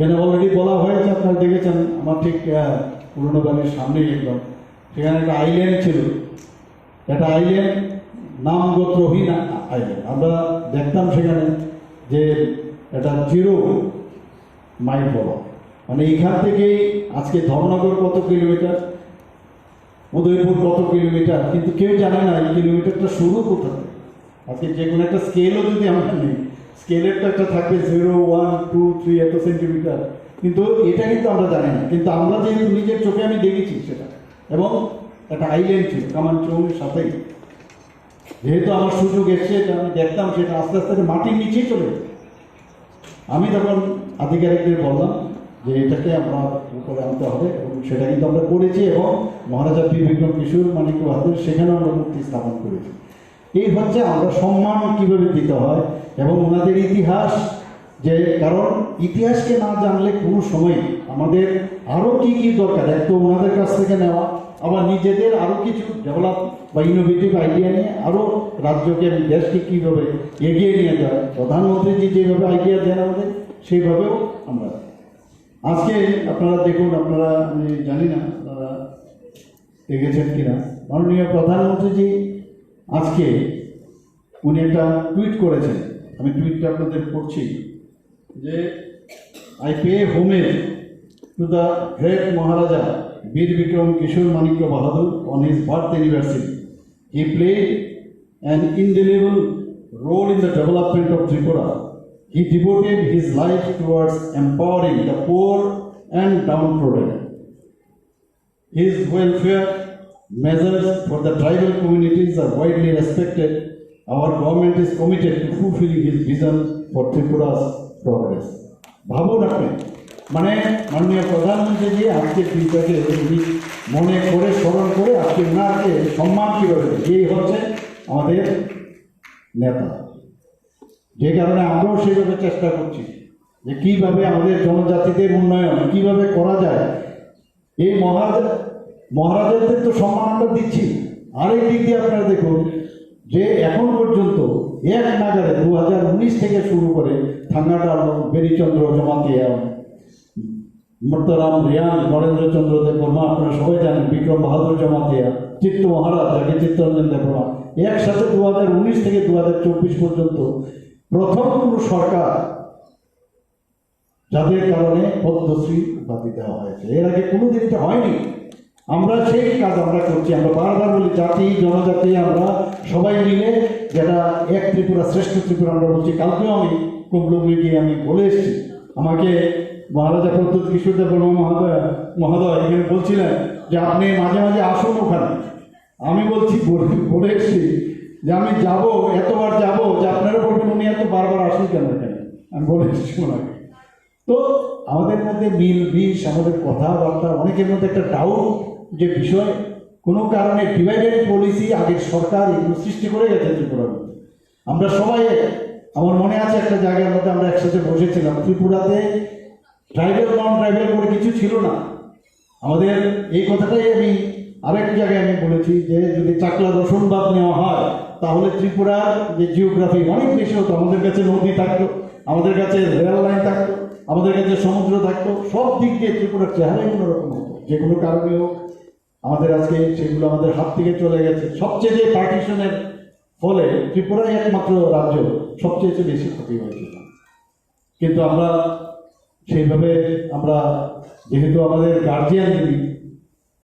যেন অলরেডি বলা হয়েছে, আপনারা দেখেছেন, আমার ঠিক পুরনো বাড়ির সামনেই একদম। সেখানে একটা আইল্যান্ড ছিল। একটা আইল্যান্ড নাম গোত্রহীন আইল্যান্ড আমরা দেখতাম সেখানে যে এটা জিরো মাইল বড় মানে এখান থেকে আজকে ধর্মনগর কত কিলোমিটার? উদয়পুর কত কিলোমিটার? কিন্তু কেউ জানে না এই কিলোমিটারটা শুরু কোথা আজকে যে কোনো একটা স্কেলও যদি আমরা নিই। স্কেলের তো একটা থাকবে জিরো, ওয়ান, টু, থ্রি, এত সেন্টিমিটার। কিন্তু এটা কিন্তু আমরা জানি না। কিন্তু আমরা যেহেতু নিজের চোখে আমি দেখেছি সেটা। এবং একটা আইল্যান্ড ছিল, কামানচৌরের সাথেই। যেহেতু আমার সুযোগ এসছে, এটা আমি দেখতাম, সেটা আস্তে আস্তে মাটির নিচেই চলে আমি তখন আধিকারিকদের বললাম যে এটাকে আমরা উপরে আনতে হবে এবং সেটা কিন্তু আমরা করেছি এবং মহারাজা বিক্রম কিশোর মানিক বাহাদুর সেখানেও আমরা মূর্তি স্থাপন করেছি। এই হচ্ছে আমরা সম্মান কীভাবে দিতে হয় এবং ওনাদের ইতিহাস যে, কারণ ইতিহাসকে না জানলে কোনো সময় আমাদের আরও কি কি দরকার তো ওনাদের কাছ থেকে নেওয়া, আবার নিজেদের আরও কিছু ডেভেলপ বা ইনোভেটিভ আইডিয়া নিয়ে আরও রাজ্যকে এবং দেশকে কীভাবে এগিয়ে নিয়ে যায় প্রধানমন্ত্রীজি যেভাবে আইডিয়া দেন আমাদের, সেইভাবেও আমরা আজকে আপনারা দেখুন, আপনারা, আমি জানি না আপনারা দেখেছেন কিনা। মাননীয় প্রধানমন্ত্রীজি আজকে উনি একটা টুইট করেছেন। আমি টুইটটা আপনাদের পড়ছি। যে I pay homage to the great Maharaja Bir Bikram Kishore Manikya Bahadur on his birth anniversary he play an indelible role in the development of Tripura he devoted his life towards empowering the poor and downtrodden his welfare measures for the tribal communities are widely respected. Our government is committed to fulfilling his vision for Tripura's progress. ভাবুন আপনি মানে মাননীয় প্রধানমন্ত্রীজি আজকে টুইটারে উনি মনে করে, স্মরণ করে আজকে ওনাকে সম্মান কীভাবে এই হচ্ছে আমাদের নেতা যে কারণে আমরাও সেইভাবে চেষ্টা করছি যে কীভাবে আমাদের জনজাতিদের উন্নয়ন, কীভাবে করা যায় এই মহারাজ মহারাজাদের তো সম্মান আমরা দিচ্ছি। আরেক দিক দিয়ে আপনারা দেখুন যে এখন পর্যন্ত এক নাগারে দু হাজার উনিশ থেকে শুরু করে থাঙ্গাটাল বেরিচন্দ্র জমাতিয়া, মর্তরাম রিয়ান নরেন্দ্রচন্দ্র দেববর্মা, আপনারা সবাই জানেন, বিক্রম বাহাদুর জমাতিয়া, চিত্ত মহারাজ, যাকে চিত্তরঞ্জন দেববর্মা, একসাথে দু হাজার উনিশ থেকে দু হাজার চব্বিশ পর্যন্ত প্রথম কোনো সরকার যাদের কারণে পদ্মশ্রী উপাধি দেওয়া হয়েছে। এর আগে কোনোদিন এটা হয়নি। আমরা সেই কাজ আমরা করছি, আমরা বারবার বলি, জাতি, জনজাতি, আমরা সবাই মিলে যেটা এক ত্রিপুরা শ্রেষ্ঠ ত্রিপুরা আমরা বলছি, কালকেও আমি কুমলুঙ্গি গিয়ে আমি বলে এসেছি। আমাকে মহারাজা প্রদ্যুৎ কিশোরদেব বর্মা মহোদয় মহোদয় এখানে বলছিলেন যে আপনি মাঝে মাঝে আসুন ওখানে। আমি বলছি, বলে- বলে এসেছি যে আমি যাব, এতবার যাব যে আপনারা বলবেন উনি এত বারবার আসুন কেন এখানে? আমি বলে এসেছি ওনাকে। তো আমাদের মধ্যে মিল, বিষ, আমাদের কথাবার্তা, অনেকের মধ্যে একটা ডাউট যে বিষয়, কোনো কারণে ডিভাইডেড পলিসি আগের সরকার এগুলো সৃষ্টি করে গেছে ত্রিপুরার আমরা সবাই আমার মনে আছে একটা জায়গার মধ্যে আমরা একসাথে বসেছিলাম। ত্রিপুরাতে ট্রাইবেল নন ট্রাইবেল করে কিছু ছিল না। আমাদের এই কথাটাই আমি আরেক জায়গায় আমি বলেছি যে, যদি চাকলা রসুনবাদ নেওয়া হয়, তাহলে ত্রিপুরার যে জিওগ্রাফি অনেক বেশি হতো। আমাদের কাছে নদী থাকতো, আমাদের কাছে রেল লাইন থাকতো, আমাদের কাছে সমুদ্র থাকতো, সব দিক দিয়ে ত্রিপুরার চেহারাই অন্যরকম হতো। যে কোনো কারণে হোক আমাদের আজকে সেগুলো আমাদের হাত থেকে চলে গেছে। সবচেয়ে যে পার্টিশনের ফলে ত্রিপুরাই একমাত্র রাজ্য সবচেয়ে বেশি ক্ষতি হয়েছিল কিন্তু আমরা সেইভাবে আমরা যেহেতু আমাদের গার্জিয়ান যিনি